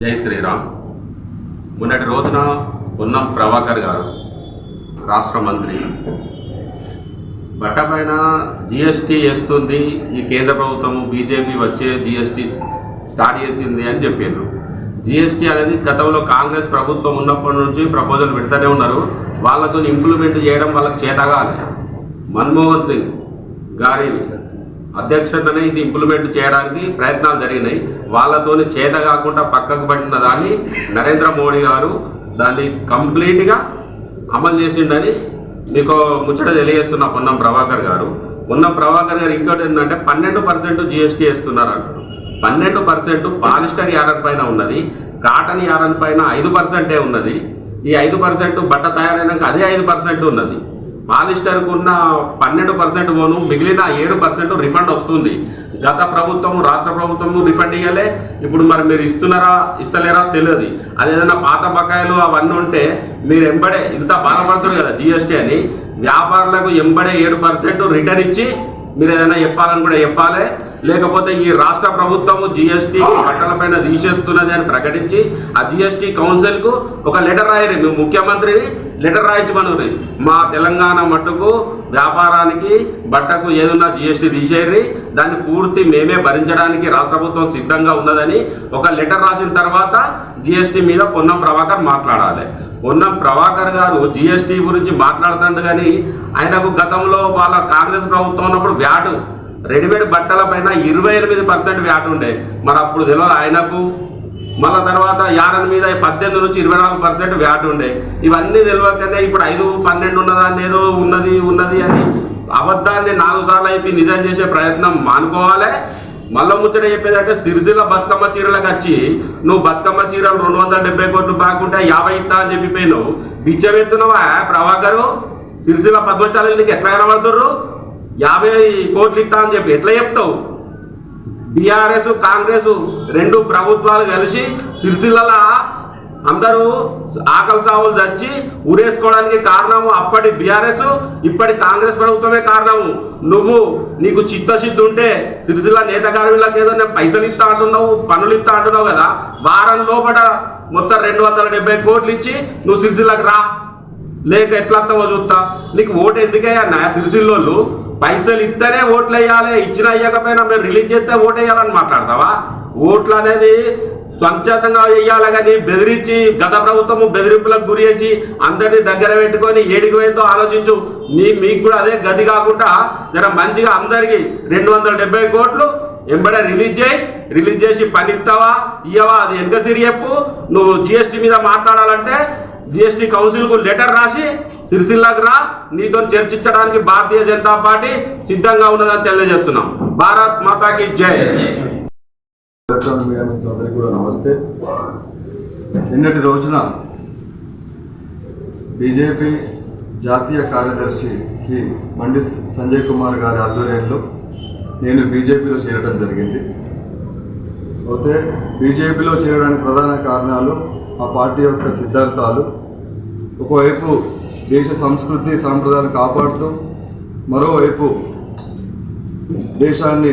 జై శ్రీరామ్. మొన్నటి రోజున ఉన్నం ప్రభాకర్ గారు రాష్ట్ర మంత్రి బట్ట పైన జిఎస్టీ వేస్తుంది ఈ కేంద్ర ప్రభుత్వము బీజేపీ వచ్చే జిఎస్టీ స్టార్ట్ చేసింది అని చెప్పారు జిఎస్టీ అనేది గతంలో కాంగ్రెస్ ప్రభుత్వం ఉన్నప్పటి నుంచి ప్రపోజల్ పెడతానే ఉన్నారు. వాళ్ళతో ఇంప్లిమెంట్ చేయడం వాళ్ళకి చేతగా మన్మోహన్ సింగ్ గారి అధ్యక్షతనే ఇది ఇంప్లిమెంట్ చేయడానికి ప్రయత్నాలు జరిగినాయి. వాళ్ళతోని చేత కాకుండా పక్కకు పట్టిన దాన్ని నరేంద్ర మోడీ గారు దాన్ని కంప్లీట్గా అమలు చేసిండని మీకు ముచ్చట తెలియజేస్తున్న పొన్నం ప్రభాకర్ గారు. పొన్నం ప్రభాకర్ గారు ఇంకోటి ఏంటంటే పన్నెండు పర్సెంట్ జిఎస్టీ వేస్తున్నారు అంటారు పన్నెండు పర్సెంట్ పాలిస్టర్ యారన్ పైన ఉన్నది. కాటన్ యారన్ పైన ఐదు పర్సెంటే ఉన్నది. ఈ ఐదు పర్సెంట్ బట్ట తయారైనాక అదే ఐదు పర్సెంట్ ఉన్నది. పాలిస్టర్కు ఉన్న పన్నెండు పర్సెంట్ పోను మిగిలిన ఏడు పర్సెంట్ రిఫండ్ వస్తుంది. గత ప్రభుత్వం రాష్ట్ర ప్రభుత్వం రిఫండ్ ఇవ్వలే ఇప్పుడు మరి మీరు ఇస్తున్నారా ఇస్తలేరా తెలియదు. అది ఏదైనా పాత బకాయిలు అవన్నీ ఉంటే మీరు ఎంబడే ఇంత బాధపడుతుంది కదా జిఎస్టీ అని. వ్యాపారులకు ఎంబడే ఏడు పర్సెంట్ రిటర్న్ ఇచ్చి మీరు ఏదైనా చెప్పాలని కూడా చెప్పాలి. లేకపోతే ఈ రాష్ట్ర ప్రభుత్వము జిఎస్టీ బట్టలపైన తీసేస్తున్నది అని ప్రకటించి ఆ జిఎస్టీ కౌన్సిల్కు ఒక లెటర్ రాయరు. మేము ముఖ్యమంత్రిని లెటర్ రాయించమనురి మా తెలంగాణ మట్టుకు వ్యాపారానికి బట్టకు ఏదన్నా జిఎస్టీ తీసేయరి దాన్ని పూర్తి మేమే భరించడానికి రాష్ట్ర ప్రభుత్వం సిద్ధంగా ఉన్నదని ఒక లెటర్ రాసిన తర్వాత జిఎస్టీ మీద పొన్నం ప్రభాకర్ మాట్లాడాలి. పొన్నం ప్రభాకర్ గారు జిఎస్టీ గురించి మాట్లాడుతుండు కానీ ఆయనకు గతంలో వాళ్ళ కాంగ్రెస్ ప్రభుత్వం ఉన్నప్పుడు వ్యాటు రెడీమేడ్ బట్టల పైన ఇరవై ఎనిమిది పర్సెంట్ వ్యాట్ ఉండే. మరి అప్పుడు తెలియదు ఆయనకు? మళ్ళా తర్వాత యారన్ మీద పద్దెనిమిది నుంచి ఇరవై నాలుగు పర్సెంట్ వ్యాట్ ఉండే. ఇవన్నీ తెలియకనే ఇప్పుడు ఐదు పన్నెండు ఉన్నదాన్ని ఏదో ఉన్నది ఉన్నది అని అబద్ధాన్ని నాలుగు సార్లు అయిపోయి నిజం చేసే ప్రయత్నం మానుకోవాలి. మళ్ళీ ముచ్చట చెప్పేదంటే సిరిసిల్ల బతుకమ్మ చీరలకు వచ్చి నువ్వు బతుకమ్మ చీరలు రెండు వందల డెబ్బై కోట్లు బాగుంటే యాభై ఇస్తా అని చెప్పిపోయినావు బిచ్చం ఎత్తున్నావా ప్రభాకరు? సిరిసిల్ల పద్మచారులు నీకు ఎట్లా కనబడుతుర్రు? యాభై కోట్లు ఇస్తా అని చెప్పి ఎట్లా చెప్తావు? బీఆర్ఎస్ కాంగ్రెస్ రెండు ప్రభుత్వాలు కలిసి సిరిసిల్ల అందరూ ఆకలి సావులు తెచ్చి ఊరేసుకోవడానికి కారణము అప్పటి బీఆర్ఎస్ ఇప్పటి కాంగ్రెస్ ప్రభుత్వమే కారణము. నువ్వు నీకు చిత్తశుద్ధి ఉంటే సిరిసిల్ల నేత కార్మికులకు ఏదో నేను పైసలు ఇస్తా అంటున్నావు పనులు ఇస్తా అంటున్నావు కదా వారం లోపల మొత్తం రెండు వందల డెబ్బై కోట్లు ఇచ్చి నువ్వు సిరిసిల్లకు రా. లేక ఎట్లా వస్తావో చూస్తా. నీకు ఓటు ఎందుకయ్యా? నా సిరిసిల్లోళ్ళు పైసలు ఇస్తేనే ఓట్లు వేయాలి ఇచ్చిన అయ్యకపోయినా మేము రిలీజ్ చేస్తే ఓటు వేయాలని మాట్లాడతావా? ఓట్లు అనేది స్వంతంగా వేయాలి కానీ బెదిరించి గత ప్రభుత్వము బెదిరింపులకు గురి చేసి అందరినీ దగ్గర పెట్టుకొని ఏడికి పోయిందో ఆలోచించు. నీ మీకు కూడా అదే గది కాకుండా జర మంచిగా అందరికీ రెండు వందల డెబ్బై కోట్లు ఎంబడే రిలీజ్ చేయి. రిలీజ్ చేసి పని ఇస్తావా ఇయ్యవా? అది వెనక సిరి చెప్పు. నువ్వు జిఎస్టీ మీద మాట్లాడాలంటే జిఎస్టీ కౌన్సిల్కు లెటర్ రాసి సిరిసిల్లకు రా నీతో చర్చించడానికి భారతీయ జనతా పార్టీ సిద్ధంగా ఉన్నదని తెలియజేస్తున్నాం. భారత్ మాతాకి జై. కూడా నమస్తే. నిన్నటి రోజున బీజేపీ జాతీయ కార్యదర్శి శ్రీ బండి సంజయ్ కుమార్ గారి ఆధ్వర్యంలో నేను బీజేపీలో చేరడం జరిగింది. అయితే బీజేపీలో చేరడానికి ప్రధాన కారణాలు ఆ పార్టీ యొక్క సిద్ధాంతాలు. ఒకవైపు దేశ సంస్కృతి సాంప్రదాయాలు కాపాడుతూ మరోవైపు దేశాన్ని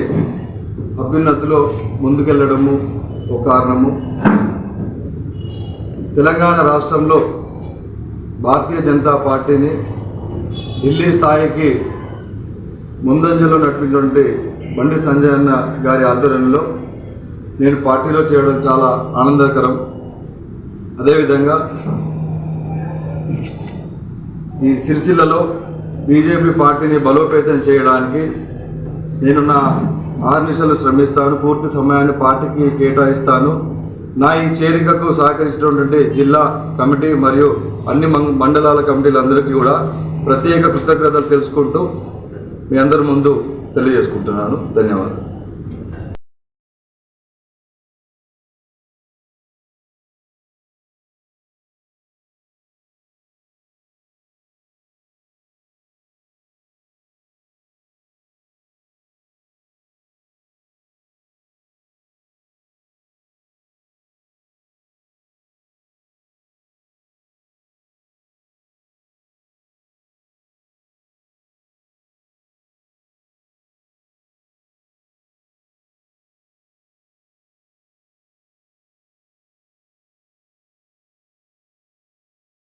అభ్యున్నతిలో ముందుకెళ్ళడము ఒక కారణము. తెలంగాణ రాష్ట్రంలో భారతీయ జనతా పార్టీని ఢిల్లీ స్థాయికి ముందంజలో నడిపించినటువంటి బండి సంజయ్ అన్న గారి ఆధ్వర్యంలో నేను పార్టీలో చేయడం చాలా ఆనందకరం. అదేవిధంగా ఈ సిరిసిల్లలో బీజేపీ పార్టీని బలోపేతం చేయడానికి నేను నా ఆరు నిమిషాలు శ్రమిస్తాను పూర్తి సమయాన్ని పార్టీకి కేటాయిస్తాను. నా ఈ చేరికకు సహకరించినటువంటి జిల్లా కమిటీ మరియు అన్ని మం- మండలాల కమిటీలందరికీ కూడా ప్రత్యేక కృతజ్ఞతలు తెలుసుకుంటూ మీ అందరి ముందు తెలియజేసుకుంటున్నాను. ధన్యవాదాలు.